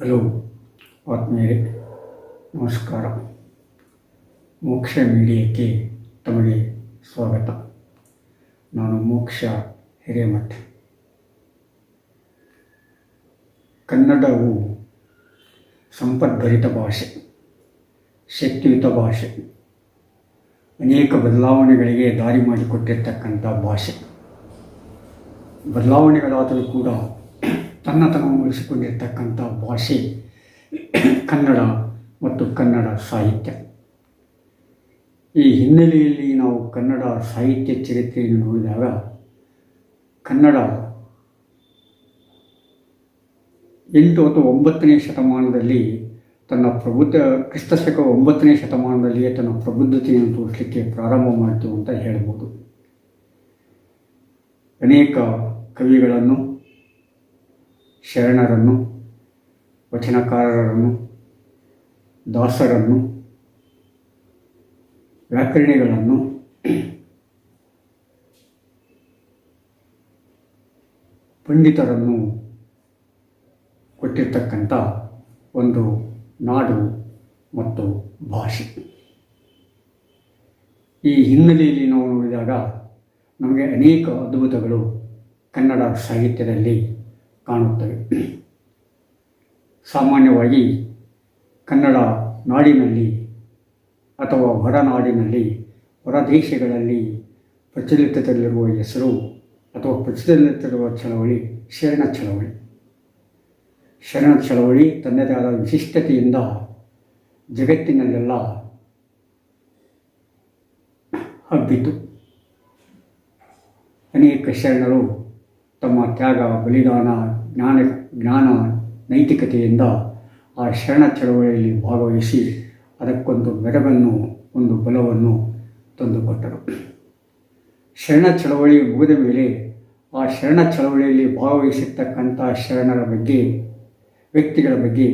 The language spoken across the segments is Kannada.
ಹಲೋ ಆತ್ಮೀಯ ನಮಸ್ಕಾರ. ಮೋಕ್ಷ ಮೀಡಿಯಕ್ಕೆ ತಮಗೆ ಸ್ವಾಗತ. ನಾನು ಮೋಕ್ಷ ಹಿರೇಮಠ್. ಕನ್ನಡವು ಸಂಪದ್ಭರಿತ ಭಾಷೆ, ಶಕ್ತಿಯುತ ಭಾಷೆ, ಅನೇಕ ಬದಲಾವಣೆಗಳಿಗೆ ದಾರಿ ಮಾಡಿಕೊಟ್ಟಿರ್ತಕ್ಕಂಥ ಭಾಷೆ. ಬದಲಾವಣೆಗಳಾದರೂ ಕೂಡ ತನ್ನತನವನ್ನು ಉಳಿಸಿಕೊಂಡಿರ್ತಕ್ಕಂಥ ಭಾಷೆ, ಕನ್ನಡ ಮತ್ತು ಕನ್ನಡ ಸಾಹಿತ್ಯ. ಈ ಹಿನ್ನೆಲೆಯಲ್ಲಿ ನಾವು ಕನ್ನಡ ಸಾಹಿತ್ಯ ಚರಿತ್ರೆಯನ್ನು ನೋಡಿದಾಗ, ಕನ್ನಡ ಎಂಟು ಅಥವಾ ಒಂಬತ್ತನೇ ಶತಮಾನದಲ್ಲಿ ತನ್ನ ಪ್ರಬುದ್ಧ, ಕ್ರಿಸ್ತಶಕ ಒಂಬತ್ತನೇ ಶತಮಾನದಲ್ಲಿಯೇ ತನ್ನ ಪ್ರಬುದ್ಧತೆಯನ್ನು ತೋರಿಸಲಿಕ್ಕೆ ಪ್ರಾರಂಭ ಮಾಡಿತು ಅಂತ ಹೇಳ್ಬೋದು. ಅನೇಕ ಕವಿಗಳನ್ನು ಶರಣರನ್ನು, ವಚನಕಾರರನ್ನು, ದಾಸರನ್ನು, ವ್ಯಾಕರಣಿಗಳನ್ನು ಪಂಡಿತರನ್ನು ಕೊಟ್ಟಿರ್ತಕ್ಕಂಥ ಒಂದು ನಾಡು ಮತ್ತು ಭಾಷೆ. ಈ ಹಿನ್ನೆಲೆಯಲ್ಲಿ ನಾವು ನೋಡಿದಾಗ ನಮಗೆ ಅನೇಕ ಅದ್ಭುತಗಳು ಕನ್ನಡ ಸಾಹಿತ್ಯದಲ್ಲಿ ಕಾಣುತ್ತವೆ. ಸಾಮಾನ್ಯವಾಗಿ ಕನ್ನಡ ನಾಡಿನಲ್ಲಿ ಅಥವಾ ಹೊರನಾಡಿನಲ್ಲಿ ಹೊರದೇಶಗಳಲ್ಲಿ ಪ್ರಚಲಿತದಲ್ಲಿರುವ ಹೆಸರು ಅಥವಾ ಪ್ರಚಲಿತದಲ್ಲಿರುವ ಚಳವಳಿ ಶರಣ ಚಳವಳಿ. ಶರಣ ಚಳವಳಿ ತನ್ನದೇ ಆದ ವಿಶಿಷ್ಟತೆಯಿಂದ ಜಗತ್ತಿನಲ್ಲೆಲ್ಲ ಹಬ್ಬಿತು. ಅನೇಕ ಶರಣರು ತಮ್ಮ ತ್ಯಾಗ, ಬಲಿದಾನ ಜ್ಞಾನ ಜ್ಞಾನ, ನೈತಿಕತೆಯಿಂದ ಆ ಶರಣ ಚಳವಳಿಯಲ್ಲಿ ಭಾಗವಹಿಸಿ ಅದಕ್ಕೊಂದು ಮೆರವನ್ನು ಒಂದು ಬಲವನ್ನು ತಂದುಕೊಟ್ಟರು. ಶರಣ ಚಳವಳಿ ಮುಗಿದ ಮೇಲೆ ಆ ಶರಣ ಚಳವಳಿಯಲ್ಲಿ ಭಾಗವಹಿಸಿರ್ತಕ್ಕಂಥ ಶರಣರ ಬಗ್ಗೆ, ವ್ಯಕ್ತಿಗಳ ಬಗ್ಗೆ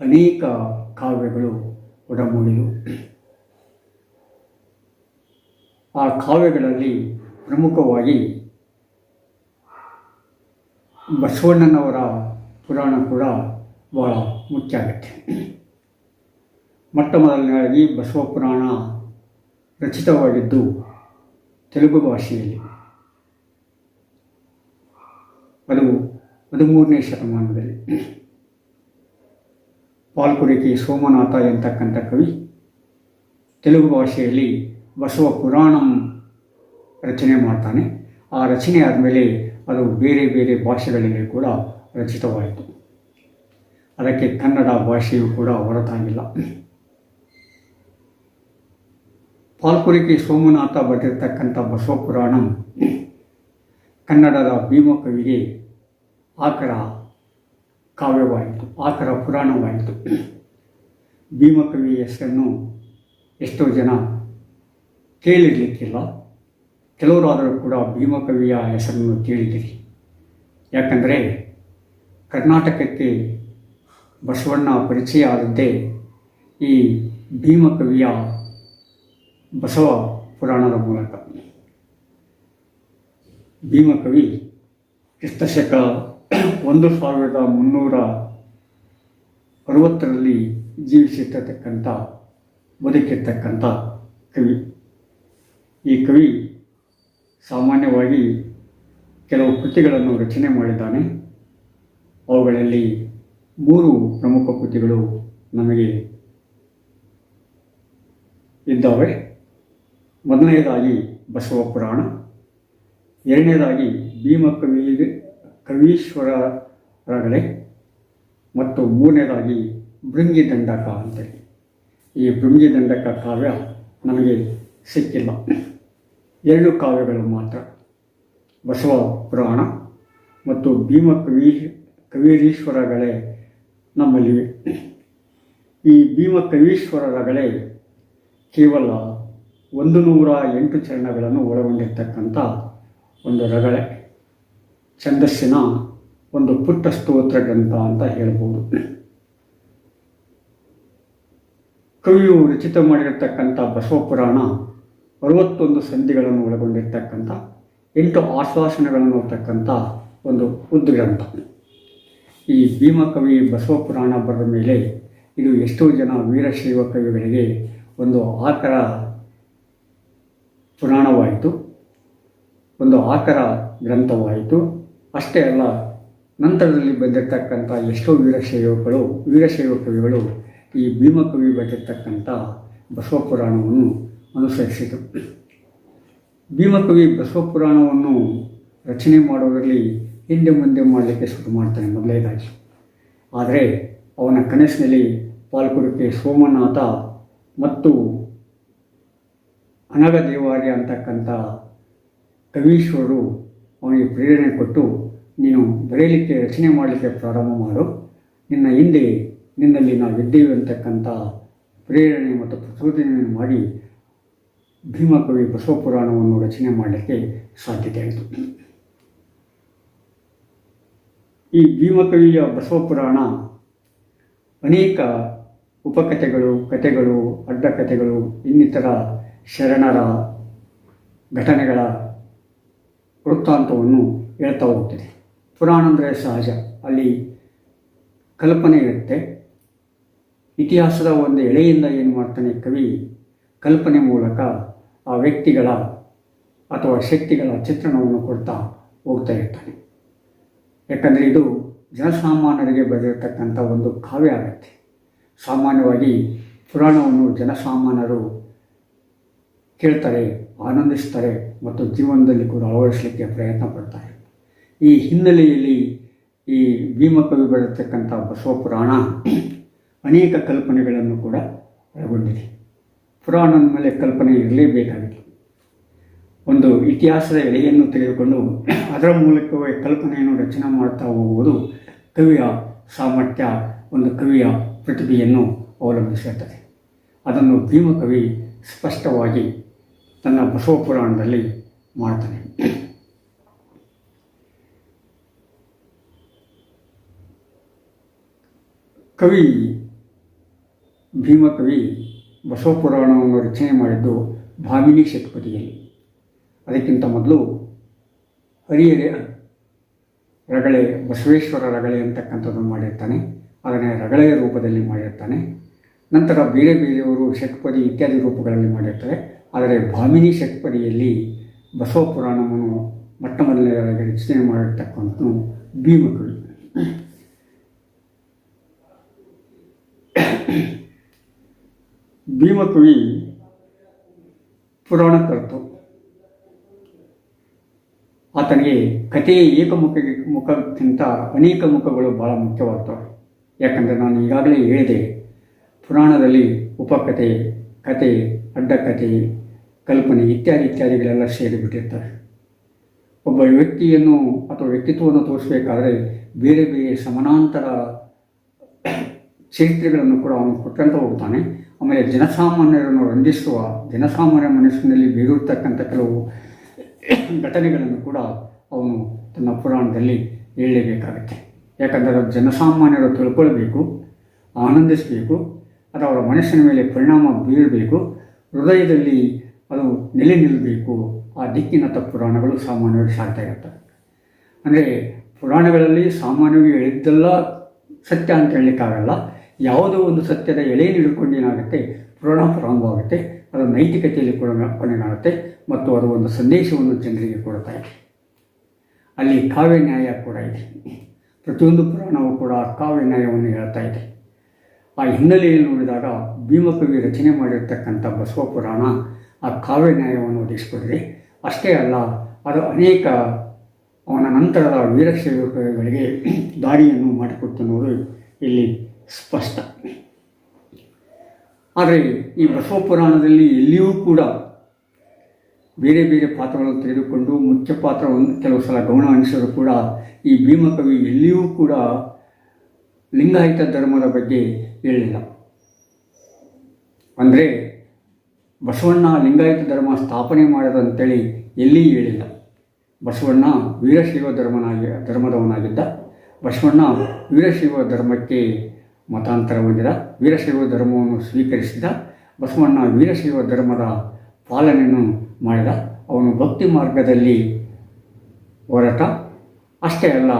ಅನೇಕ ಕಾವ್ಯಗಳು ಒಡಮೂಡಿದವು. ಆ ಕಾವ್ಯಗಳಲ್ಲಿ ಪ್ರಮುಖವಾಗಿ ಬಸವಣ್ಣನವರ ಪುರಾಣ ಕೂಡ ಭಾಳ ಮುಖ್ಯ ಆಗುತ್ತೆ. ಮೊಟ್ಟ ಮೊದಲನೇದಾಗಿ ಬಸವ ಪುರಾಣ ರಚಿತವಾಗಿದ್ದು ತೆಲುಗು ಭಾಷೆಯಲ್ಲಿ. ಅದು ಹದಿಮೂರನೇ ಶತಮಾನದಲ್ಲಿ. ಪಾಲ್ಕುರಿಕೆ ಸೋಮನಾಥ ಎಂತಕ್ಕಂಥ ಕವಿ ತೆಲುಗು ಭಾಷೆಯಲ್ಲಿ ಬಸವ ಪುರಾಣಂ ರಚನೆ ಮಾಡ್ತಾನೆ. ಆ ರಚನೆ ಆದಮೇಲೆ ಅದು ಬೇರೆ ಬೇರೆ ಭಾಷೆಗಳಲ್ಲಿ ಕೂಡ ರಚಿತವಾಯಿತು. ಅದಕ್ಕೆ ಕನ್ನಡ ಭಾಷೆಯೂ ಕೂಡ ಹೊರತಾಗಿಲ್ಲ. ಪಾಲ್ಕುರಿಕೆ ಸೋಮನಾಥ ಬರೆದಿರ್ತಕ್ಕಂಥ ಬಸವಪುರಾಣಂ ಕನ್ನಡದ ಭೀಮಕವಿಗೆ ಆಕರ ಕಾವ್ಯವಾಯಿತು, ಆಕರ ಪುರಾಣವಾಯಿತು. ಭೀಮಕವಿ ಹೆಸರನ್ನು ಎಷ್ಟೋ ಜನ ಕೇಳಿರಲಿಕ್ಕಿಲ್ಲ. ಕೆಲವರಾದರೂ ಕೂಡ ಭೀಮಕವಿಯ ಹೆಸರನ್ನು ಕೇಳಿದಿರಿ ಯಾಕಂದರೆ ಕರ್ನಾಟಕಕ್ಕೆ ಬಸವಣ್ಣ ಪರಿಚಯ ಆದದ್ದೇ ಈ ಭೀಮಕವಿಯ ಬಸವ ಪುರಾಣದ ಮೂಲಕ. ಭೀಮಕವಿ ಕ್ರಿಸ್ತಶಕ ಒಂದು ಸಾವಿರದ ಮುನ್ನೂರ ಅರವತ್ತರಲ್ಲಿ ಜೀವಿಸಿರ್ತಕ್ಕಂಥ, ಬದುಕಿರ್ತಕ್ಕಂಥ ಕವಿ. ಈ ಕವಿ ಸಾಮಾನ್ಯವಾಗಿ ಕೆಲವು ಕೃತಿಗಳನ್ನು ರಚನೆ ಮಾಡಿದ್ದಾನೆ. ಅವುಗಳಲ್ಲಿ ಮೂರು ಪ್ರಮುಖ ಕೃತಿಗಳು ನಮಗೆ ಇದ್ದಾವೆ. ಮೊದಲನೆಯದಾಗಿ ಬಸವ ಪುರಾಣ. ಎರಡನೇದಾಗಿ ಭೀಮಕವಿ ಕವೀಶ್ವರರಗಳೆ ಮತ್ತು ಮೂರನೇದಾಗಿ ಭೃಂಗಿ ದಂಡಕ ಅಂತೇಳಿ. ಈ ಭೃಂಗಿ ದಂಡಕ ಕಾವ್ಯ ನಮಗೆ ಸಿಕ್ಕಿಲ್ಲ. ಎರಡು ಕಾವ್ಯಗಳು ಮಾತ್ರ. ಬಸವ ಪುರಾಣ ಮತ್ತು ಭೀಮ ಕವಿ ಕವೀರೀಶ್ವರಗಳೇ ನಮ್ಮಲ್ಲಿವೆ. ಈ ಭೀಮ ಕವೀಶ್ವರರಗಳೇ ಕೇವಲ ಒಂದು ನೂರ ಎಂಟು ಚರಣಗಳನ್ನು ಒಳಗೊಂಡಿರ್ತಕ್ಕಂಥ ಒಂದು ರಗಳೆ. ಛಂದಸ್ಸಿನ ಒಂದು ಪುಟ್ಟ ಸ್ತೋತ್ರ ಗ್ರಂಥ ಅಂತ ಹೇಳ್ಬೋದು. ಕವಿಯು ರಚಿತ ಮಾಡಿರತಕ್ಕಂಥ ಬಸವ ಪುರಾಣ ಅರವತ್ತೊಂದು ಸಂಧಿಗಳನ್ನು ಒಳಗೊಂಡಿರ್ತಕ್ಕಂಥ, ಎಂಟು ಆಶ್ವಾಸನೆಗಳನ್ನು ಇರ್ತಕ್ಕಂಥ ಒಂದು ಉದ್ಗ್ರಂಥ ಈ ಭೀಮಕವಿ ಬಸವ ಪುರಾಣ ಬರೆದ ಮೇಲೆ ಇದು ಎಷ್ಟೋ ಜನ ವೀರಶೈವ ಕವಿಗಳಿಗೆ ಒಂದು ಆಕರ ಪುರಾಣವಾಯಿತು. ಒಂದು ಆಕರ ಗ್ರಂಥವಾಯಿತು. ಅಷ್ಟೇ ಅಲ್ಲ, ನಂತರದಲ್ಲಿ ಬಂದಿರತಕ್ಕಂಥ ಎಷ್ಟೋ ವೀರಶೈವಗಳು ವೀರಶೈವ ಕವಿಗಳು ಈ ಭೀಮಕವಿ ಬರೆದಿರ್ತಕ್ಕಂಥ ಬಸವ ಪುರಾಣವನ್ನು ಅನುಸರಿಸಿದರು ಭೀಮಕವಿ ಬಸವ ಪುರಾಣವನ್ನು ರಚನೆ ಮಾಡುವುದರಲ್ಲಿ ಹಿಂದೆ ಮುಂದೆ ಮಾಡಲಿಕ್ಕೆ ಶುರು ಮಾಡ್ತಾನೆ ಮೊದಲೇದಾಗಿ ಆದರೆ ಅವನ ಕನಸಿನಲ್ಲಿ ಪಾಲ್ಗೊಡಕ್ಕೆ ಸೋಮನಾಥ ಮತ್ತು ಅನಗದೇವಾರ್ಯ ಅಂತಕ್ಕಂಥ ಕವೀಶ್ವರರು ಅವನಿಗೆ ಪ್ರೇರಣೆ ಕೊಟ್ಟು, ನೀನು ಬರೆಯಲಿಕ್ಕೆ, ರಚನೆ ಮಾಡಲಿಕ್ಕೆ ಪ್ರಾರಂಭ ಮಾಡು. ನಿನ್ನ ಹಿಂದೆ ನಿನ್ನಲ್ಲಿ ನಾವು ಇದ್ದೇವೆ ಅಂತಕ್ಕಂಥ ಪ್ರೇರಣೆ ಮತ್ತು ಪ್ರಚೋದನೆಯನ್ನು ಮಾಡಿ ಭೀಮಕವಿ ಬಸವ ಪುರಾಣವನ್ನು ರಚನೆ ಮಾಡಲಿಕ್ಕೆ ಸಾಧ್ಯತೆ ಆಯಿತು. ಈ ಭೀಮಕವಿಯ ಬಸವ ಪುರಾಣ ಅನೇಕ ಉಪಕಥೆಗಳು, ಕಥೆಗಳು ಅಡ್ಡ ಕಥೆಗಳು ಇನ್ನಿತರ ಶರಣರ ಘಟನೆಗಳ ವೃತ್ತಾಂತವನ್ನು ಹೇಳ್ತಾ ಹೋಗ್ತದೆ ಪುರಾಣ ಅಂದರೆ ಸಹಜ. ಅಲ್ಲಿ ಕಲ್ಪನೆ ಇರುತ್ತೆ. ಇತಿಹಾಸದ ಒಂದು ಎಳೆಯಿಂದ ಏನು ಮಾಡ್ತಾನೆ ಕವಿ? ಕಲ್ಪನೆ ಮೂಲಕ ಆ ವ್ಯಕ್ತಿಗಳ ಅಥವಾ ಶಕ್ತಿಗಳ ಚಿತ್ರಣವನ್ನು ಕೊಡ್ತಾ ಹೋಗ್ತಾ ಇರ್ತಾನೆ. ಯಾಕಂದರೆ ಇದು ಜನಸಾಮಾನ್ಯರಿಗೆ ಬರೆದಿರತಕ್ಕಂಥ ಒಂದು ಕಾವ್ಯ ಆಗುತ್ತೆ. ಸಾಮಾನ್ಯವಾಗಿ ಪುರಾಣವನ್ನು ಜನಸಾಮಾನ್ಯರು ಕೇಳ್ತಾರೆ, ಆನಂದಿಸ್ತಾರೆ ಮತ್ತು ಜೀವನದಲ್ಲಿ ಕೂಡ ಅಳವಡಿಸಲಿಕ್ಕೆ ಪ್ರಯತ್ನ ಪಡ್ತಾರೆ. ಈ ಹಿನ್ನೆಲೆಯಲ್ಲಿ ಈ ಭೀಮಕವಿ ಬರೆದಿರ್ತಕ್ಕಂಥ ಬಸವ ಪುರಾಣ ಅನೇಕ ಕಲ್ಪನೆಗಳನ್ನು ಕೂಡ ಒಳಗೊಂಡಿದೆ. ಪುರಾಣದ ಮೇಲೆ ಕಲ್ಪನೆ ಇರಲೇಬೇಕಾಗಿತ್ತು. ಒಂದು ಇತಿಹಾಸದ ಎಳೆಯನ್ನು ತೆಗೆದುಕೊಂಡು ಅದರ ಮೂಲಕವೇ ಕಲ್ಪನೆಯನ್ನು ರಚನೆ ಮಾಡ್ತಾ ಹೋಗುವುದು ಕವಿಯ ಸಾಮರ್ಥ್ಯ, ಒಂದು ಕವಿಯ ಪ್ರತಿಭೆಯನ್ನು ಅವಲಂಬಿಸಿರುತ್ತದೆ. ಅದನ್ನು ಭೀಮಕವಿ ಸ್ಪಷ್ಟವಾಗಿ ತನ್ನ ಬಸವ ಪುರಾಣದಲ್ಲಿ ಮಾಡ್ತಾನೆ. ಕವಿ ಭೀಮಕವಿ ಬಸವ ಪುರಾಣವನ್ನು ರಚನೆ ಮಾಡಿದ್ದು ಭಾಮಿನಿ ಶತಪದಿಯಲ್ಲಿ ಅದಕ್ಕಿಂತ ಮೊದಲು ಹರಿಯರೆ ರಗಳೆ, ಬಸವೇಶ್ವರ ರಗಳೆ ಅಂತಕ್ಕಂಥದ್ದನ್ನು ಮಾಡಿರ್ತಾನೆ. ಅದನ್ನೇ ರಗಳೆಯ ರೂಪದಲ್ಲಿ ಮಾಡಿರ್ತಾನೆ. ನಂತರ ಬೇರೆ ಬೇರೆಯವರು ಷಟ್ಪದಿ ಇತ್ಯಾದಿ ರೂಪಗಳಲ್ಲಿ ಮಾಡಿರ್ತಾರೆ. ಆದರೆ ಭಾಮಿನಿ ಷಟ್ಪದಿಯಲ್ಲಿ ಬಸವ ಪುರಾಣವನ್ನು ಮೊಟ್ಟ ಮೊದಲನೇದಾಗಿ ರಚನೆ ಮಾಡಿರ್ತಕ್ಕಂಥ ಭೀಮಕವಿ. ಭೀಮಕವಿ ಪುರಾಣಕರ್ತು ಆತನಿಗೆ ಕಥೆಯ ಏಕಮುಖ ಮುಖಕ್ಕಿಂತ ಅನೇಕ ಮುಖಗಳು ಭಾಳ ಮುಖ್ಯವಾಗ್ತವೆ ಯಾಕಂದರೆ ನಾನು ಈಗಾಗಲೇ ಹೇಳಿದೆ, ಪುರಾಣದಲ್ಲಿ ಉಪಕಥೆ ಕತೆ ಅಡ್ಡಕಥೆ, ಕಲ್ಪನೆ ಇತ್ಯಾದಿ ಇತ್ಯಾದಿಗಳೆಲ್ಲ ಸೇರಿಬಿಟ್ಟಿರ್ತಾರೆ ಒಬ್ಬ ವ್ಯಕ್ತಿಯನ್ನು ಅಥವಾ ವ್ಯಕ್ತಿತ್ವವನ್ನು ತೋರಿಸಬೇಕಾದ್ರೆ ಬೇರೆ ಬೇರೆ ಸಮಾನಾಂತರ ಚರಿತ್ರೆಗಳನ್ನು ಕೂಡ ಅವನು ಕೊಟ್ಟಂತ ಹೋಗ್ತಾನೆ. ಆಮೇಲೆ ಜನಸಾಮಾನ್ಯರನ್ನು ರಂಜಿಸುವ, ಜನಸಾಮಾನ್ಯ ಮನಸ್ಸಿನಲ್ಲಿ ಬೀರುತ್ತಕ್ಕಂಥ ಕೆಲವು ಘಟನೆಗಳನ್ನು ಕೂಡ ಅವನು ತನ್ನ ಪುರಾಣದಲ್ಲಿ ಹೇಳಲೇಬೇಕಾಗುತ್ತೆ. ಯಾಕಂದರೆ ಜನಸಾಮಾನ್ಯರು ತಿಳ್ಕೊಳ್ಬೇಕು, ಆನಂದಿಸಬೇಕು, ಅದು ಅವರ ಮನಸ್ಸಿನ ಮೇಲೆ ಪರಿಣಾಮ ಬೀರಬೇಕು, ಹೃದಯದಲ್ಲಿ ಅದು ನೆಲೆ ನಿಲ್ಲಬೇಕು ಆ ದಿಕ್ಕಿನತ್ತ ಪುರಾಣಗಳು ಸಾಮಾನ್ಯವಾಗಿ ಸಾಧ್ಯ ಇರ್ತವೆ ಅಂದರೆ ಪುರಾಣಗಳಲ್ಲಿ ಸಾಮಾನ್ಯವಾಗಿ ಹೇಳಿದ್ದೆಲ್ಲ ಸತ್ಯ ಅಂತ ಹೇಳಲಿಕ್ಕಾಗಲ್ಲ. ಯಾವುದೋ ಒಂದು ಸತ್ಯದ ಹಿಡ್ಕೊಂಡು ಏನಾಗುತ್ತೆ? ಪುರಾಣ ಪ್ರಾರಂಭವಾಗುತ್ತೆ. ಅದು ನೈತಿಕತೆಯಲ್ಲಿ ಕೂಡ ಕೊನೆಗಾಗುತ್ತೆ ಮತ್ತು ಅದು ಒಂದು ಸಂದೇಶವನ್ನು ಜನರಿಗೆ ಕೊಡುತ್ತೆ. ಅಲ್ಲಿ ಕಾವ್ಯ ನ್ಯಾಯ ಕೂಡ ಇದೆ. ಪ್ರತಿಯೊಂದು ಪುರಾಣವೂ ಕೂಡ ಕಾವ್ಯ ನ್ಯಾಯವನ್ನು ಹೇಳ್ತಾ ಇದೆ. ಆ ಹಿನ್ನೆಲೆಯಲ್ಲಿ ನೋಡಿದಾಗ ಭೀಮಕವಿ ರಚನೆ ಮಾಡಿರ್ತಕ್ಕಂಥ ಬಸವ ಪುರಾಣ ಆ ಕಾವ್ಯ ನ್ಯಾಯವನ್ನು ಒದಗಿಸಿಕೊಟ್ಟಿದೆ. ಅಷ್ಟೇ ಅಲ್ಲ, ಅದು ಅನೇಕ ಅವನ ನಂತರದ ವೀರಶೈವಗಳಿಗೆ ದಾರಿಯನ್ನು ಮಾಡಿಕೊಟ್ಟು ಅನ್ನೋದು ಇಲ್ಲಿ ಸ್ಪಷ್ಟ. ಆದರೆ ಈ ಬಸವ ಪುರಾಣದಲ್ಲಿ ಎಲ್ಲಿಯೂ ಕೂಡ ಬೇರೆ ಬೇರೆ ಪಾತ್ರಗಳನ್ನು ತೆಗೆದುಕೊಂಡು ಮುಖ್ಯ ಪಾತ್ರವನ್ನು ಕೆಲವು ಸಲ ಗಮನ ಕೂಡ ಈ ಭೀಮಕವಿ ಎಲ್ಲಿಯೂ ಕೂಡ ಲಿಂಗಾಯತ ಧರ್ಮದ ಬಗ್ಗೆ ಹೇಳಿಲ್ಲ. ಅಂದರೆ ಬಸವಣ್ಣ ಲಿಂಗಾಯತ ಧರ್ಮ ಸ್ಥಾಪನೆ ಮಾಡಿದಂಥೇಳಿ ಎಲ್ಲಿ ಹೇಳಿಲ್ಲ. ಬಸವಣ್ಣ ವೀರಶೈವ ಧರ್ಮನಾಗಿ, ಧರ್ಮದವನಾಗಿದ್ದ. ಬಸವಣ್ಣ ವೀರಶೈವ ಧರ್ಮಕ್ಕೆ ಮತಾಂತರ ಹೊಂದಿದ ವೀರಶೈವ ಧರ್ಮವನ್ನು ಸ್ವೀಕರಿಸಿದ ಬಸವಣ್ಣ ವೀರಶೈವ ಧರ್ಮದ ಪಾಲನೆಯನ್ನು ಮಾಡಿದ ಅವನು ಭಕ್ತಿ ಮಾರ್ಗದಲ್ಲಿ ಹೊರಟ. ಅಷ್ಟೇ ಅಲ್ಲ,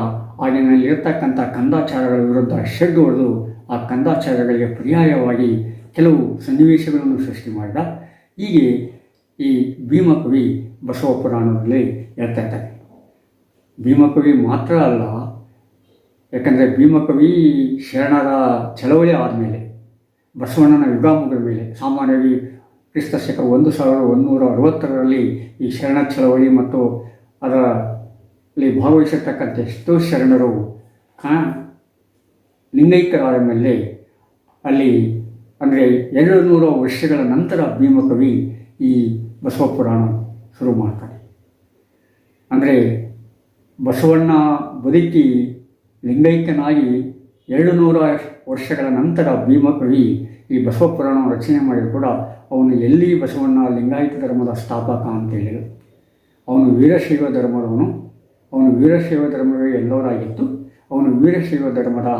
ಆಗಿನಲ್ಲಿರತಕ್ಕಂಥ ಕಂದಾಚಾರಗಳ ವಿರುದ್ಧ ಶೆಡ್ ಹೊಡೆದು ಆ ಕಂದಾಚಾರಗಳಿಗೆ ಪರ್ಯಾಯವಾಗಿ ಕೆಲವು ಸನ್ನಿವೇಶಗಳನ್ನು ಸೃಷ್ಟಿ ಮಾಡಿದ. ಹೀಗೆ ಈ ಭೀಮಕವಿ ಬಸವ ಪುರಾಣದಲ್ಲಿ ಹೇಳ್ತಾ ಇದ್ದಾರೆ ಭೀಮಕವಿ ಮಾತ್ರ ಅಲ್ಲ ಯಾಕಂದರೆ ಭೀಮಕವಿ ಶರಣರ ಚಳವಳಿ ಆದಮೇಲೆ ಬಸವಣ್ಣನ ಯುಗಾಮುಗರ ಮೇಲೆ, ಸಾಮಾನ್ಯವಾಗಿ ಕ್ರಿಸ್ತ ಶಕ ಒಂದು ಸಾವಿರದ ಒಂದುನೂರ ಅರವತ್ತರಲ್ಲಿ ಈ ಶರಣ ಚಳವಳಿ ಮತ್ತು ಅದರಲ್ಲಿ ಭಾಗವಹಿಸಿರ್ತಕ್ಕಂಥ ಎಷ್ಟೋ ಶರಣರು ಲಿಂಗೈಕ್ಯರಾದ ಮೇಲೆ ಅಲ್ಲಿ, ಅಂದರೆ ಎರಡು ನೂರ ವರ್ಷಗಳ ನಂತರ ಭೀಮಕವಿ ಈ ಬಸವ ಪುರಾಣ ಶುರು ಮಾಡ್ತಾರೆ. ಅಂದರೆ ಬಸವಣ್ಣ ಬದುಕಿ ಲಿಂಗೈಕ್ಯನಾಗಿ ಎರಡು ನೂರ ವರ್ಷಗಳ ನಂತರ ಭೀಮಕವಿ ಈ ಬಸವ ಪುರಾಣ ರಚನೆ ಮಾಡಿದ ಕೂಡ ಅವನು ಎಲ್ಲಿ ಬಸವಣ್ಣ ಲಿಂಗಾಯತ ಧರ್ಮದ ಸ್ಥಾಪಕ ಅಂತ ಹೇಳಿದರು. ಅವನು ವೀರಶೈವ ಧರ್ಮದವನು. ಅವನು ವೀರಶೈವ ಧರ್ಮವೇ ಎಲ್ಲವರಾಗಿತ್ತು. ಅವನು ವೀರಶೈವ ಧರ್ಮದ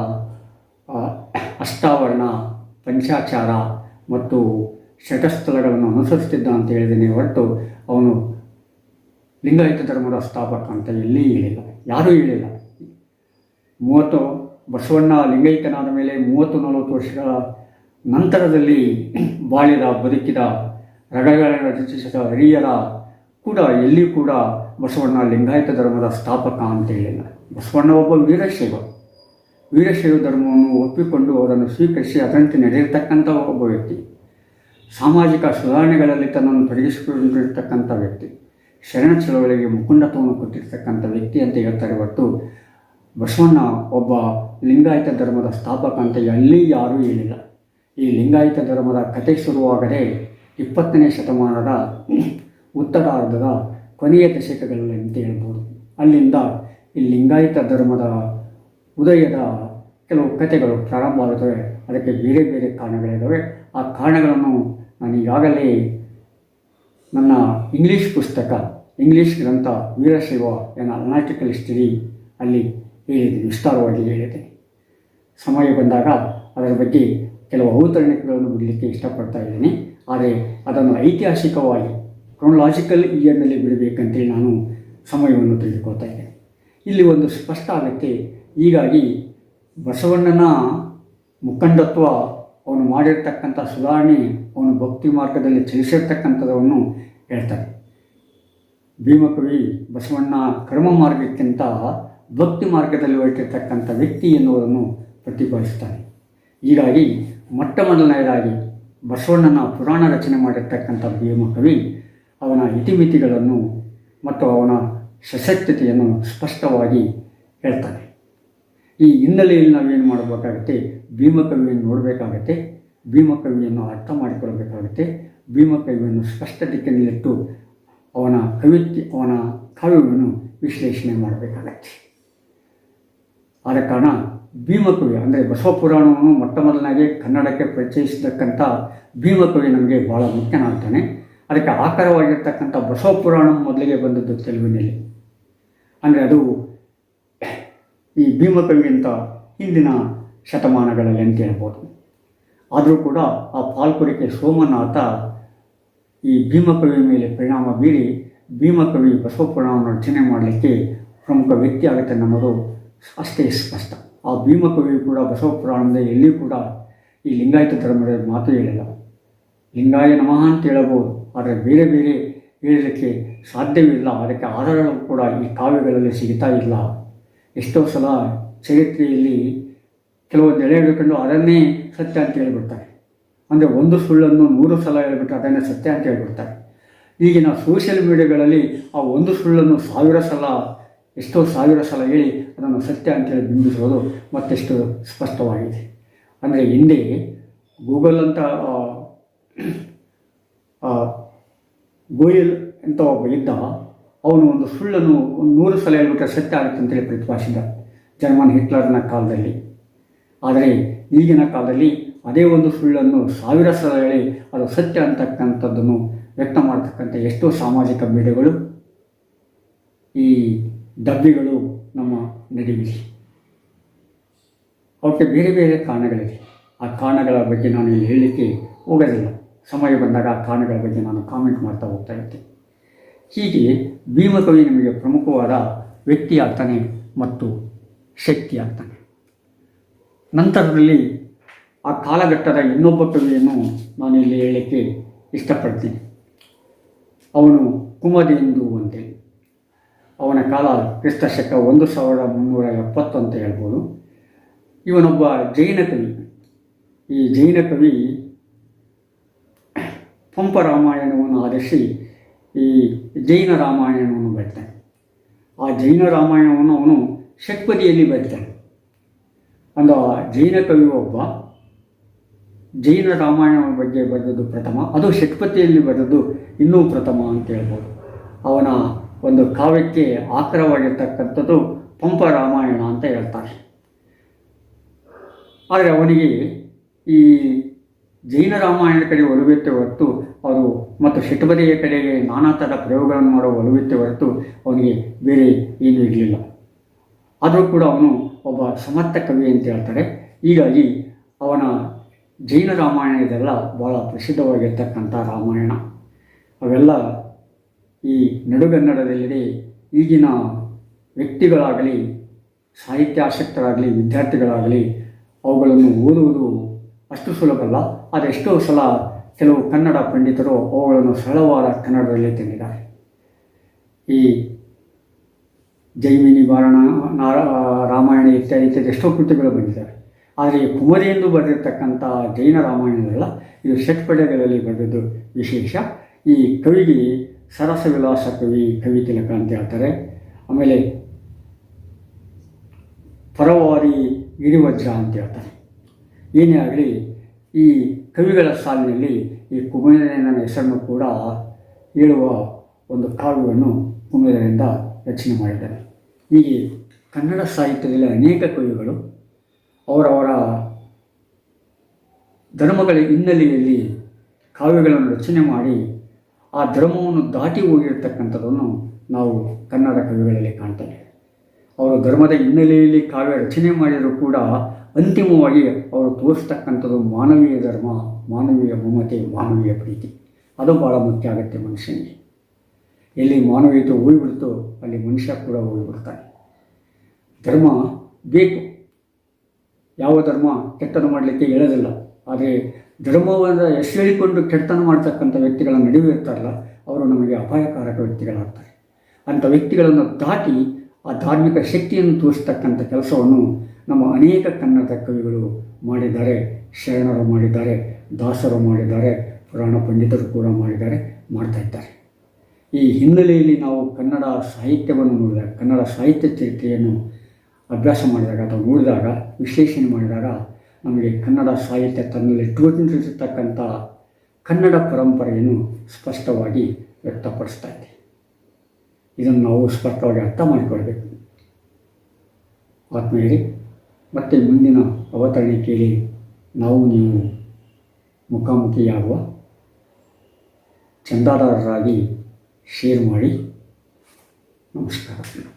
ಅಷ್ಟಾವರಣ, ಪಂಚಾಚಾರ ಮತ್ತು ಶಟಸ್ಥಳಗಳನ್ನು ಅನುಸರಿಸುತ್ತಿದ್ದ ಅಂತ ಹೇಳಿದ್ದೀನಿ ಹೊರತು ಅವನು ಲಿಂಗಾಯತ ಧರ್ಮದ ಸ್ಥಾಪಕ ಅಂತ ಎಲ್ಲಿ ಹೇಳಿಲ್ಲ. ಯಾರೂ ಹೇಳಿಲ್ಲ. ಮೂವತ್ತು ಬಸವಣ್ಣ ಲಿಂಗೈಕ್ಯನಾದ ಮೇಲೆ ಮೂವತ್ತು ನಲವತ್ತು ವರ್ಷಗಳ ನಂತರದಲ್ಲಿ ಬಾಳಿದ, ಬದುಕಿದ ರಗಗಳನ್ನು ರಚಿಸಿದ ಹಿರಿಯರ ಕೂಡ ಎಲ್ಲಿ ಕೂಡ ಬಸವಣ್ಣ ಲಿಂಗಾಯತ ಧರ್ಮದ ಸ್ಥಾಪಕ ಅಂತ ಹೇಳಿಲ್ಲ. ಬಸವಣ್ಣ ಒಬ್ಬ ವೀರಶೈವ. ವೀರಶೈವ ಧರ್ಮವನ್ನು ಒಪ್ಪಿಕೊಂಡು ಅವರನ್ನು ಸ್ವೀಕರಿಸಿ ಅದರಂತೆ ನಡೆಯತಕ್ಕಂಥ ಒಬ್ಬ ವ್ಯಕ್ತಿ. ಸಾಮಾಜಿಕ ಸುಧಾರಣೆಗಳಲ್ಲಿ ತನ್ನನ್ನು ತೊಡಗಿಸಿಕೊಂಡಿರ್ತಕ್ಕಂಥ ವ್ಯಕ್ತಿ. ಶರಣ ಚಳವಳಿಗೆ ಮುಖಂಡತ್ವವನ್ನು ಕೊಟ್ಟಿರ್ತಕ್ಕಂಥ ವ್ಯಕ್ತಿ ಅಂತ ಹೇಳ್ತಾರೆ. ಹೊರತು ಬಸವಣ್ಣ ಒಬ್ಬ ಲಿಂಗಾಯತ ಧರ್ಮದ ಸ್ಥಾಪಕ ಅಂತ ಎಲ್ಲಿ ಯಾರೂ ಹೇಳಿಲ್ಲ. ಈ ಲಿಂಗಾಯತ ಧರ್ಮದ ಕತೆ ಶುರುವಾಗದೆ ಇಪ್ಪತ್ತನೇ ಶತಮಾನದ ಉತ್ತರಾರ್ಧದ ಕೊನೆಯ ದಶಕಗಳಲ್ಲಿ ಅಂತ ಹೇಳ್ಬೋದು. ಅಲ್ಲಿಂದ ಈ ಲಿಂಗಾಯತ ಧರ್ಮದ ಉದಯದ ಕೆಲವು ಕಥೆಗಳು ಪ್ರಾರಂಭ ಆಗುತ್ತವೆ ಅದಕ್ಕೆ ಬೇರೆ ಬೇರೆ ಕಾರಣಗಳಿದ್ದಾವೆ ಆ ಕಾರಣಗಳನ್ನು ನಾನು ಈಗಾಗಲೇ ನನ್ನ ಇಂಗ್ಲೀಷ್ ಪುಸ್ತಕ, ಇಂಗ್ಲೀಷ್ ಗ್ರಂಥ ವೀರಶೈವ ಎನ್ ಅನಾಟಿಕಲ್ ಸ್ಟಡಿ ಅಲ್ಲಿ ಹೇಳಿದೆ ವಿಸ್ತಾರವಾಗಿ ಹೇಳಿದೆ. ಸಮಯ ಬಂದಾಗ ಅದರ ಬಗ್ಗೆ ಕೆಲವು ಅವತರಣೆಗಳನ್ನು ಬಿಡಲಿಕ್ಕೆ ಇಷ್ಟಪಡ್ತಾ ಇದ್ದೀನಿ. ಆದರೆ ಅದನ್ನು ಐತಿಹಾಸಿಕವಾಗಿ ಕ್ರೊನಲಾಜಿಕಲ್ ಇಯರ್ನಲ್ಲಿ ಬಿಡಬೇಕಂತೇಳಿ ನಾನು ಸಮಯವನ್ನು ತೆಗೆದುಕೊಳ್ತಾ ಇದ್ದೇನೆ. ಇಲ್ಲಿ ಒಂದು ಸ್ಪಷ್ಟ ಆಗುತ್ತೆ. ಹೀಗಾಗಿ ಬಸವಣ್ಣನ ಮುಖಂಡತ್ವ, ಅವನು ಮಾಡಿರ್ತಕ್ಕಂಥ ಸುಧಾರಣೆ, ಅವನು ಭಕ್ತಿ ಮಾರ್ಗದಲ್ಲಿ ಚಲಿಸಿರ್ತಕ್ಕಂಥದವನ್ನು ಹೇಳ್ತಾರೆ. ಭೀಮಕವಿ ಬಸವಣ್ಣ ಕರ್ಮ ಮಾರ್ಗಕ್ಕಿಂತ ಭಕ್ತಿ ಮಾರ್ಗದಲ್ಲಿ ಹೊರಟಿರ್ತಕ್ಕಂಥ ವ್ಯಕ್ತಿ ಎನ್ನುವುದನ್ನು ಪ್ರತಿಪಾದಿಸ್ತಾನೆ ಹೀಗಾಗಿ ಮೊಟ್ಟ ಮೊದಲನೆಯದಾಗಿ ಬಸವಣ್ಣನ ಪುರಾಣ ರಚನೆ ಮಾಡಿರ್ತಕ್ಕಂಥ ಭೀಮಕವಿ ಅವನ ಇತಿಮಿತಿಗಳನ್ನು ಮತ್ತು ಅವನ ಸಶಕ್ತತೆಯನ್ನು ಸ್ಪಷ್ಟವಾಗಿ ಹೇಳ್ತಾನೆ. ಈ ಹಿನ್ನೆಲೆಯಲ್ಲಿ ನಾವೇನು ಮಾಡಬೇಕಾಗುತ್ತೆ? ಭೀಮಕವಿಯನ್ನು ನೋಡಬೇಕಾಗತ್ತೆ, ಭೀಮಕವಿಯನ್ನು ಅರ್ಥ ಮಾಡಿಕೊಳ್ಳಬೇಕಾಗುತ್ತೆ, ಭೀಮಕವಿಯನ್ನು ಸ್ಪಷ್ಟ ದಿಕ್ಕಿನಲ್ಲಿಟ್ಟು ಅವನ ಕವಿತ್ಯ ಅವನ ಕಾವ್ಯವನ್ನು ವಿಶ್ಲೇಷಣೆ ಮಾಡಬೇಕಾಗತ್ತೆ. ಆದ ಕಾರಣ ಭೀಮಕವಿ, ಅಂದರೆ ಬಸವ ಪುರಾಣವನ್ನು ಮೊಟ್ಟ ಮೊದಲನಾಗಿ ಕನ್ನಡಕ್ಕೆ ಪರಿಚಯಿಸತಕ್ಕಂಥ ಭೀಮಕವಿ ನಮಗೆ ಭಾಳ ಮುಖ್ಯನಾಗ್ತಾನೆ. ಅದಕ್ಕೆ ಆಕಾರವಾಗಿರ್ತಕ್ಕಂಥ ಬಸವ ಪುರಾಣ ಮೊದಲಿಗೆ ಬಂದದ್ದು ತೆಲುಗಿನಲ್ಲಿ. ಅಂದರೆ ಅದು ಈ ಭೀಮಕವಿಗಿಂತ ಹಿಂದಿನ ಶತಮಾನಗಳಲ್ಲಿ ಅಂತ ಹೇಳ್ಬೋದು. ಆದರೂ ಕೂಡ ಆ ಪಾಲ್ಕುರಿಕೆ ಸೋಮನಾಥ ಈ ಭೀಮಕವಿ ಮೇಲೆ ಪರಿಣಾಮ ಬೀರಿ ಭೀಮಕವಿ ಬಸವ ಪುರಾಣವನ್ನು ರಚನೆ ಮಾಡಲಿಕ್ಕೆ ಪ್ರಮುಖ ವ್ಯಕ್ತಿ ಆಗುತ್ತೆ ಅಷ್ಟೇ ಸ್ಪಷ್ಟ. ಆ ಭೀಮಕವಿ ಕೂಡ ಬಸವ ಪುರಾಣದ ಎಲ್ಲಿಯೂ ಕೂಡ ಈ ಲಿಂಗಾಯತ ಧರ್ಮದ ಮಾತು ಹೇಳಿಲ್ಲ. ಲಿಂಗಾಯ ನಮಃ ಅಂತ ಹೇಳಬಹುದು, ಆದರೆ ಬೇರೆ ಬೇರೆ ಹೇಳಲಿಕ್ಕೆ ಸಾಧ್ಯವಿಲ್ಲ. ಅದಕ್ಕೆ ಆಧಾರಗಳು ಕೂಡ ಈ ಕಾವ್ಯಗಳಲ್ಲಿ ಸಿಗ್ತಾ ಇಲ್ಲ. ಎಷ್ಟೋ ಸಲ ಚರಿತ್ರೆಯಲ್ಲಿ ಕೆಲವು ಎಳೆ ಹಿಡ್ಕೊಂಡು ಅದನ್ನೇ ಸತ್ಯ ಅಂತ ಹೇಳಿಬಿಡ್ತಾರೆ. ಅಂದರೆ ಒಂದು ಸುಳ್ಳನ್ನು ನೂರು ಸಲ ಹೇಳ್ಬಿಟ್ಟು ಅದನ್ನೇ ಸತ್ಯ ಅಂತ ಹೇಳಿಬಿಡ್ತಾರೆ. ಈಗಿನ ಸೋಷಿಯಲ್ ಮೀಡಿಯಾಗಳಲ್ಲಿ ಆ ಒಂದು ಸುಳ್ಳನ್ನು ಸಾವಿರ ಸಲ ಎಷ್ಟೋ ಸಾವಿರ ಸಲ ಹೇಳಿ ಅದನ್ನು ಸತ್ಯ ಅಂತೇಳಿ ಬಿಂಬಿಸುವುದು ಮತ್ತೆಷ್ಟು ಸ್ಪಷ್ಟವಾಗಿದೆ. ಅಂದರೆ ಹಿಂದೆ ಗೂಗಲ್ ಅಂತ ಗೋಯಲ್ ಅಂತ ಒಬ್ಬ ಇದ್ದ, ಅವನು ಒಂದು ಸುಳ್ಳನ್ನು ನೂರು ಸಲ ಹೇಳ್ಬಿಟ್ರೆ ಸತ್ಯ ಆಗುತ್ತೆ ಅಂತೇಳಿ ಪ್ರತಿಪಾದಿಸಿದ ಜರ್ಮನ್ ಹಿಟ್ಲರ್ನ ಕಾಲದಲ್ಲಿ. ಆದರೆ ಈಗಿನ ಕಾಲದಲ್ಲಿ ಅದೇ ಒಂದು ಸುಳ್ಳನ್ನು ಸಾವಿರ ಸಲ ಹೇಳಿ ಅದು ಸತ್ಯ ಅಂತಕ್ಕಂಥದ್ದನ್ನು ವ್ಯಕ್ತ ಮಾಡ್ತಕ್ಕಂಥ ಎಷ್ಟೋ ಸಾಮಾಜಿಕ ಮೀಡಿಯಾಗಳು ಈ ಡಬ್ಬಿಗಳು ನಮ್ಮ ನಡುವಿದೆ ಅವಕ್ಕೆ ಬೇರೆ ಬೇರೆ ಕಾರಣಗಳಿವೆ. ಆ ಕಾರಣಗಳ ಬಗ್ಗೆ ನಾನು ಇಲ್ಲಿ ಹೇಳಲಿಕ್ಕೆ ಹೋಗೋದಿಲ್ಲ. ಸಮಯ ಬಂದಾಗ ಆ ಕಾರಣಗಳ ಬಗ್ಗೆ ನಾನು ಕಾಮೆಂಟ್ ಮಾಡ್ತಾ ಹೋಗ್ತಾ ಇರ್ತೀನಿ. ಹೀಗೆ ಭೀಮಕವಿ ನಮಗೆ ಪ್ರಮುಖವಾದ ವ್ಯಕ್ತಿ ಆಗ್ತಾನೆ ಮತ್ತು ಶಕ್ತಿ ಆಗ್ತಾನೆ ನಂತರದಲ್ಲಿ ಆ ಕಾಲಘಟ್ಟದ ಇನ್ನೊಬ್ಬ ಕವಿಯನ್ನು ನಾನು ಇಲ್ಲಿ ಹೇಳಲಿಕ್ಕೆ ಇಷ್ಟಪಡ್ತೀನಿ. ಅವನು ಕುಮದೇಂದು ಅಂತೇಳಿ ಅವನ ಕಾಲ ಕ್ರಿಸ್ತ ಶಕ ಒಂದು ಸಾವಿರದ ಮುನ್ನೂರ ಎಪ್ಪತ್ತು ಅಂತ ಹೇಳ್ಬೋದು. ಇವನೊಬ್ಬ ಜೈನ ಕವಿ. ಈ ಜೈನ ಕವಿ ಪಂಪ ರಾಮಾಯಣವನ್ನು ಆಧರಿಸಿ ಈ ಜೈನ ರಾಮಾಯಣವನ್ನು ಬರೀತಾನೆ. ಆ ಜೈನ ರಾಮಾಯಣವನ್ನು ಅವನು ಷಟ್ಪದಿಯಲ್ಲಿ ಬರೀತಾನೆ. ಅಂದ ಜೈನ ಕವಿ ಒಬ್ಬ, ಜೈನ ರಾಮಾಯಣ ಬಗ್ಗೆ ಬರೆದದ್ದು ಪ್ರಥಮ, ಅದು ಷಟ್ಪತಿಯಲ್ಲಿ ಬರೆದದ್ದು ಇನ್ನೂ ಪ್ರಥಮ ಅಂತ ಹೇಳ್ಬೋದು. ಅವನ ಒಂದು ಕಾವ್ಯಕ್ಕೆ ಆಕರವಾಗಿರ್ತಕ್ಕಂಥದ್ದು ಪಂಪ ರಾಮಾಯಣ ಅಂತ ಹೇಳ್ತಾರೆ. ಆದರೆ ಅವನಿಗೆ ಈ ಜೈನ ರಾಮಾಯಣ ಕಡೆ ಒಲವಿತ್ತೆ ಹೊರತು ಅವರು ಮತ್ತು ಶಿಟಬದಿಯ ಕಡೆಗೆ ನಾನಾ ಥರ ಪ್ರಯೋಗಗಳನ್ನು ಮಾಡೋ ಒಲವಿತ್ತೆ ಹೊರತು ಅವನಿಗೆ ಬೇರೆ ಏನೂ ಇರಲಿಲ್ಲ. ಆದರೂ ಕೂಡ ಅವನು ಒಬ್ಬ ಸಮರ್ಥ ಕವಿ ಅಂತ ಹೇಳ್ತಾರೆ. ಹೀಗಾಗಿ ಅವನ ಜೈನ ರಾಮಾಯಣ ಇದೆಲ್ಲ ಭಾಳ ಪ್ರಸಿದ್ಧವಾಗಿರ್ತಕ್ಕಂಥ ರಾಮಾಯಣ. ಅವೆಲ್ಲ ಈ ನಡುಗನ್ನಡದಲ್ಲಿದೆ ಈಗಿನ ವ್ಯಕ್ತಿಗಳಾಗಲಿ ಸಾಹಿತ್ಯ ಆಸಕ್ತರಾಗಲಿ ವಿದ್ಯಾರ್ಥಿಗಳಾಗಲಿ, ಅವುಗಳನ್ನು ಓದುವುದು ಅಷ್ಟು ಸುಲಭ ಅಲ್ಲ ಆದರೆ ಎಷ್ಟೋ ಸಲ ಕೆಲವು ಕನ್ನಡ ಪಂಡಿತರು ಅವುಗಳನ್ನು ಸರಳವಾದ ಕನ್ನಡದಲ್ಲಿ ತಂದಿದ್ದಾರೆ. ಈ ಜೈಮಿನಿ ಬಾರಣ, ನಾರ, ರಾಮಾಯಣ ಇತ್ಯಾದಿ ಇತ್ಯಾದಿ ಎಷ್ಟೋ ಕೃತಿಗಳು ಬಂದಿದ್ದಾರೆ ಆದರೆ ಈ ಎಂದು ಬರೆದಿರ್ತಕ್ಕಂಥ ಜೈನ ರಾಮಾಯಣದಲ್ಲ, ಇದು ಷಟ್ಪದ್ಯಗಳಲ್ಲಿ ಬರೆದಿದ್ದು ವಿಶೇಷ. ಈ ಕವಿಗೆ ಸರಸ ವಿಲಾಸ ಕವಿ ಕವಿ ತಿಲಕ ಅಂತ ಹೇಳ್ತಾರೆ. ಆಮೇಲೆ ಪರವಾರಿ ಗಿರಿವಜ್ರ ಅಂತ ಹೇಳ್ತಾರೆ. ಏನೇ ಆಗಲಿ, ಈ ಕವಿಗಳ ಸಾಲಿನಲ್ಲಿ ಈ ಕುಮೇರನ ಹೆಸರನ್ನು ಕೂಡ ಹೇಳುವ ಒಂದು ಕಾವ್ಯವನ್ನು ಕುಮೇರನಿಂದ ರಚನೆ ಮಾಡಿದ್ದಾರೆ. ಹೀಗೆ ಕನ್ನಡ ಸಾಹಿತ್ಯದಲ್ಲಿ ಅನೇಕ ಕವಿಗಳು ಅವರವರ ಧರ್ಮಗಳ ಹಿನ್ನೆಲೆಯಲ್ಲಿ ಕಾವ್ಯಗಳನ್ನು ರಚನೆ ಮಾಡಿ ಆ ಧರ್ಮವನ್ನು ದಾಟಿ ಹೋಗಿರ್ತಕ್ಕಂಥದ್ದನ್ನು ನಾವು ಕನ್ನಡ ಕವಿಗಳಲ್ಲಿ ಕಾಣ್ತೇವೆ. ಅವರು ಧರ್ಮದ ಹಿನ್ನೆಲೆಯಲ್ಲಿ ಕಾವ್ಯ ರಚನೆ ಮಾಡಿದರೂ ಕೂಡ ಅಂತಿಮವಾಗಿ ಅವರು ತೋರಿಸ್ತಕ್ಕಂಥದ್ದು ಮಾನವೀಯ ಧರ್ಮ, ಮಾನವೀಯ ಮಮತೆ, ಮಾನವೀಯ ಪ್ರೀತಿ. ಅದು ಭಾಳ ಮುಖ್ಯ ಆಗುತ್ತೆ ಮನುಷ್ಯನಿಗೆ. ಎಲ್ಲಿ ಮಾನವೀಯತೆ ಹೋಗಿಬಿಡ್ತೋ ಅಲ್ಲಿ ಮನುಷ್ಯ ಕೂಡ ಹೋಗಿಬಿಡ್ತಾನೆ. ಧರ್ಮ ಬೇಕು. ಯಾವ ಧರ್ಮ ಕೆಟ್ಟದ್ದು ಮಾಡಲಿಕ್ಕೆ ಹೇಳೋದಿಲ್ಲ. ಆದರೆ ಧರ್ಮವನ್ನು ಎಷ್ಟು ಹೇಳಿಕೊಂಡು ಕೆಟ್ಟತನ ಮಾಡ್ತಕ್ಕಂಥ ವ್ಯಕ್ತಿಗಳ ನಡುವೆ ಇರ್ತಾರಲ್ಲ, ಅವರು ನಮಗೆ ಅಪಾಯಕಾರಕ ವ್ಯಕ್ತಿಗಳಾಗ್ತಾರೆ. ಅಂಥ ವ್ಯಕ್ತಿಗಳನ್ನು ದಾಟಿ ಆ ಧಾರ್ಮಿಕ ಶಕ್ತಿಯನ್ನು ತೋರಿಸ್ತಕ್ಕಂಥ ಕೆಲಸವನ್ನು ನಮ್ಮ ಅನೇಕ ಕನ್ನಡ ಕವಿಗಳು ಮಾಡಿದ್ದಾರೆ, ಶರಣರು ಮಾಡಿದ್ದಾರೆ, ದಾಸರು ಮಾಡಿದ್ದಾರೆ, ಪುರಾಣ ಪಂಡಿತರು ಕೂಡ ಮಾಡಿದ್ದಾರೆ, ಮಾಡ್ತಾ ಇದ್ದಾರೆ. ಈ ಹಿನ್ನೆಲೆಯಲ್ಲಿ ನಾವು ಕನ್ನಡ ಸಾಹಿತ್ಯವನ್ನು ನೋಡಿದಾಗ, ಕನ್ನಡ ಸಾಹಿತ್ಯ ಚರಿತ್ರೆಯನ್ನು ಅಭ್ಯಾಸ ಮಾಡಿದಾಗ ಅಥವಾ ನೋಡಿದಾಗ, ವಿಶ್ಲೇಷಣೆ ಮಾಡಿದಾಗ ನಮಗೆ ಕನ್ನಡ ಸಾಹಿತ್ಯ ತನ್ನಲ್ಲಿ ಇಟ್ಟುಕೊಂಡಿರತಕ್ಕಂಥ ಕನ್ನಡ ಪರಂಪರೆಯನ್ನು ಸ್ಪಷ್ಟವಾಗಿ ವ್ಯಕ್ತಪಡಿಸ್ತಾ ಇದೆ. ಇದನ್ನು ನಾವು ಸ್ಪಷ್ಟವಾಗಿ ಅರ್ಥ ಮಾಡಿಕೊಳ್ಬೇಕು. ಆತ್ಮೀಯರೇ, ಮತ್ತೆ ಮುಂದಿನ ಅವತರಣೆ ಕೇಳಿ ನಾವು ನೀವು ಮುಖಾಮುಖಿಯಾಗುವ ಚಂದಾದಾರರಾಗಿ ಶೇರ್ ಮಾಡಿ. ನಮಸ್ಕಾರ.